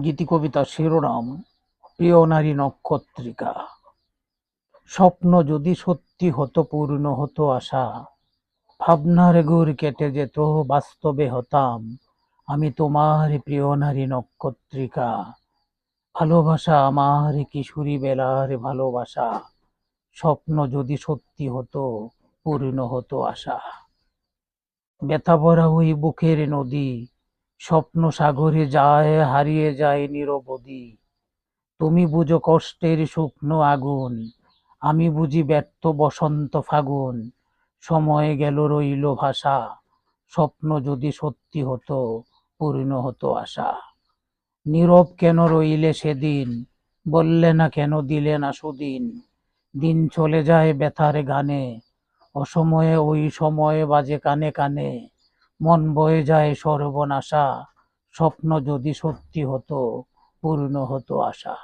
গীতি কবিতা শিরোনাম, প্রিয় নারী নক্ষত্রিকা। স্বপ্ন যদি সত্যি হতো, পূর্ণ হতো আশা, ভাবনার গুর কেটে যেত, বাস্তবে হতাম। আমি তোমার প্রিয় নারী নক্ষত্রিকা। ভালোবাসা আমার কিশোরী বেলার ভালোবাসা। স্বপ্ন যদি সত্যি হতো, পূর্ণ হতো আশা। ব্যথা ভরা ওই বুকের নদী স্বপ্ন সাগরে যায়, হারিয়ে যায় নিরবধি। তুমি বুঝো কষ্টের শুকনো আগুন, আমি বুঝি ব্যর্থ বসন্ত ফাগুন। সময় গেল, রইল ভাষা, স্বপ্ন যদি সত্যি হতো, পূর্ণ হতো আশা। নীরব কেন রইলে সেদিন? বললে না কেন, দিলে না সুদিন? দিন চলে যায় ব্যথার গানে অসময়ে ওই সময় বাজে কানে কানে। মন বয়ে যায় সর্বনাশা স্বপ্ন যদি সত্যি হতো পূর্ণ হতো আশা।